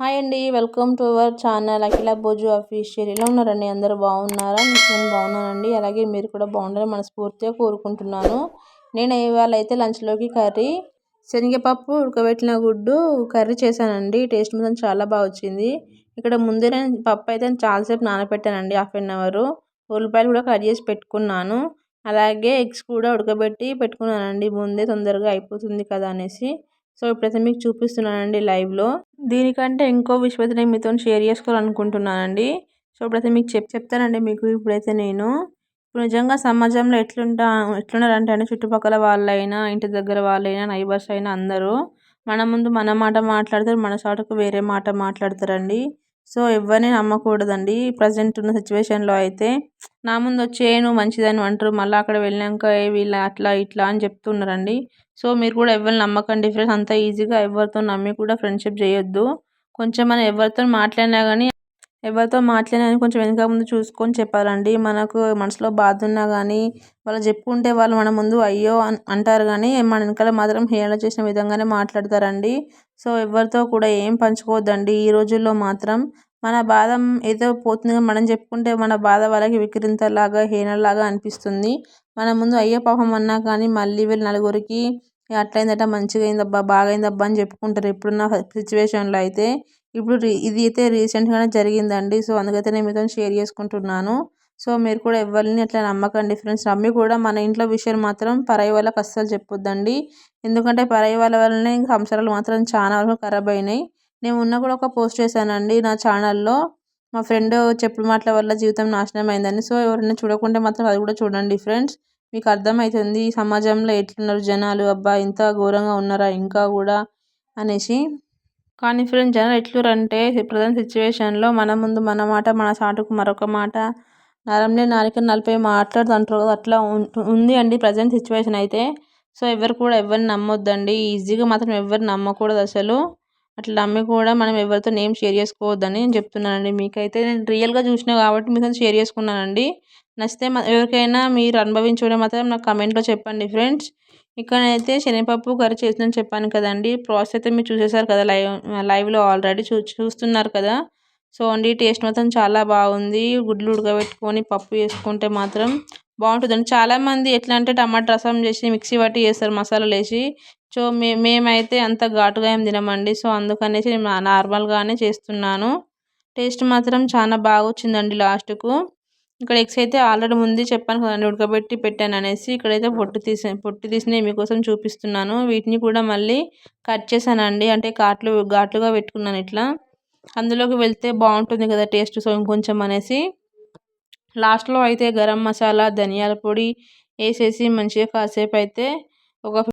Hi అండి welcome to our channel. Akhila Boju official. ఎలా ఉన్నారండి? అందరూ బాగున్నారా? నేను బాగున్నానండి. అలాగే మీరు కూడా బాగుండాలని మనస్ఫూర్తిగా కోరుకుంటున్నాను. నేను ఇవాళ అయితే లంచ్లోకి కర్రీ శనగపప్పు ఉడకబెట్టిన గుడ్డు కర్రీ చేశానండి. టేస్ట్ మొత్తం చాలా బాగా వచ్చింది. ఇక్కడ ముందే నేను పప్పు అయితే చాలాసేపు నానబెట్టానండి హాఫ్ అన్ అవర్. ఉల్లిపాయలు కూడా కట్ చేసి పెట్టుకున్నాను. అలాగే ఎగ్స్ కూడా ఉడకబెట్టి పెట్టుకున్నానండి. ముందే తొందరగా అయిపోతుంది కదా అనేసి. సో ఇప్పుడైతే మీకు చూపిస్తున్నానండి లైవ్లో. దీనికంటే ఇంకో విషయం మీతో షేర్ చేసుకోవాలనుకుంటున్నానండి. సో ఇప్పుడైతే మీకు చెప్ చెప్తానండి మీకు ఇప్పుడైతే నేను. ఇప్పుడు నిజంగా సమాజంలో ఎట్లుంటా ఎట్లున్నారంటే అండి చుట్టుపక్కల వాళ్ళైనా ఇంటి దగ్గర వాళ్ళైనా నైబర్స్ అయినా అందరూ మన ముందు మన మాట మాట్లాడతారు మన చాటుకు వేరే మాట మాట్లాడతారండి. సో ఎవరిని నమ్మకూడదండి. ప్రజెంట్ ఉన్న సిచ్యువేషన్లో అయితే నా ముందు వచ్చి నువ్వు మంచిదని అంటారు. మళ్ళీ అక్కడ వెళ్ళాక వీళ్ళ అట్లా ఇట్లా అని చెప్తున్నారండి. సో మీరు కూడా ఎవరిని నమ్మకండి ఫ్రెండ్స్. అంత ఈజీగా ఎవరితో నమ్మి కూడా ఫ్రెండ్షిప్ చేయొద్దు. కొంచెం మనం ఎవరితో మాట్లాడినా కానీ ఎవరితో మాట్లాడినా కొంచెం వెనక ముందు చూసుకొని చెప్పాలండి. మనకు మనసులో బాధ ఉన్నా కానీ వాళ్ళు చెప్పుకుంటే వాళ్ళు మన ముందు అయ్యో అంటారు కానీ మన వెనకాల మాత్రం హేళన చేసిన విధంగానే మాట్లాడతారండి. సో ఎవరితో కూడా ఏం పంచుకోవద్దండి. ఈ రోజుల్లో మాత్రం మన బాధ ఏదో పోతుంది మనం చెప్పుకుంటే మన బాధ వాళ్ళకి వికరింతలాగా హీనలాగా అనిపిస్తుంది. మన ముందు అయ్యో పాపం అన్నా కానీ మళ్ళీ వీళ్ళు నలుగురికి అట్లయిందట మంచిగా అయిందబ్బా బాగా అయిందబ్బా అని చెప్పుకుంటారు. ఇప్పుడున్న సిచ్యువేషన్లో అయితే ఇప్పుడు ఇది అయితే రీసెంట్గానే జరిగిందండి. సో అందుకైతే నేను మీతో షేర్ చేసుకుంటున్నాను. సో మీరు కూడా ఎవరిని అట్లా నమ్మకండి ఫ్రెండ్స్. నమ్మి కూడా మన ఇంట్లో విషయాలు మాత్రం పరాయి వాళ్ళకి అస్సలు చెప్పొద్దండి. ఎందుకంటే పరాయి వాళ్ళ వల్లనే సంసారాలు మాత్రం చాలా వరకు ఖరాబ్ అయినాయి. నేను ఉన్న కూడా ఒక పోస్ట్ చేశానండి నా ఛానల్లో. మా ఫ్రెండ్ చెప్పుడు మాటల వల్ల జీవితం నాశనం అయిందని. సో ఎవరైనా చూడకుంటే మాత్రం అది కూడా చూడండి ఫ్రెండ్స్. మీకు అర్థమవుతుంది ఈ సమాజంలో ఎట్లున్నారు జనాలు? అబ్బా ఇంత ఘోరంగా ఉన్నారా? ఇంకా కూడా అనేసి. కానీ ఫ్రెండ్స్ జనాలు ఎట్లురంటే ప్రజెంట్ సిచ్యువేషన్లో మన ముందు మన మాట మన సాటుకు మరొక మాట. నరంలే నాలుక నలభై మాట్లాడుతుంటారు కదా అట్లా ఉంది అండి ప్రజెంట్ సిచ్యువేషన్ అయితే. సో ఎవరు కూడా ఎవరిని నమ్మొద్దండి. ఈజీగా మాత్రం ఎవరిని నమ్మకూడదు అసలు. అట్లా నమ్మి కూడా మనం ఎవరితో నేమ్ షేర్ చేసుకోవద్దని నేను చెప్తున్నానండి. మీకైతే నేను రియల్గా చూసినా కాబట్టి మీతో షేర్ చేసుకున్నానండి. నచ్చితే ఎవరికైనా మీరు అనుభవించడం మాత్రం నాకు కమెంట్లో చెప్పండి ఫ్రెండ్స్ ఇక్కడైతే శనగపప్పు కర్రీ చేసిందని చెప్పాను కదండి. ప్రాసెస్ అయితే మీరు చూసేసారు కదా లైవ్ లైవ్లో ఆల్రెడీ చూ చూస్తున్నారు కదా. సో అండి టేస్ట్ మాత్రం చాలా బాగుంది. గుడ్లు ఉడకబెట్టుకొని పప్పు వేసుకుంటే మాత్రం బాగుంటుందండి. చాలామంది ఎట్లా అంటే టమాటా రసం చేసి మిక్సీ పట్టి చేస్తారు మసాలాలు వేసి సో మే మేమైతే అంత ఘాటుగా ఏం తినమండి. సో అందుకనేసి నార్మల్గానే చేస్తున్నాను. టేస్ట్ మాత్రం చాలా బాగా వచ్చిందండి లాస్ట్కు ఇక్కడ ఎగ్స్ అయితే ఆల్రెడీ ముందే చెప్పాను కదండి ఉడకబెట్టి పెట్టాను అనేసి ఇక్కడైతే పొట్టు తీసా పొట్టు తీసినవి మీకోసం చూపిస్తున్నాను. వీటిని కూడా మళ్ళీ కట్ చేశానండి. అంటే కాట్లు ఘాట్లుగా పెట్టుకున్నాను ఇట్లా. అందులోకి వెళ్తే బాగుంటుంది కదా టేస్ట్ సో ఇంకొంచెం అనేసి. లాస్ట్లో అయితే గరం మసాలా ధనియాల పొడి వేసేసి మంచిగా కాసేపు అయితే ఒక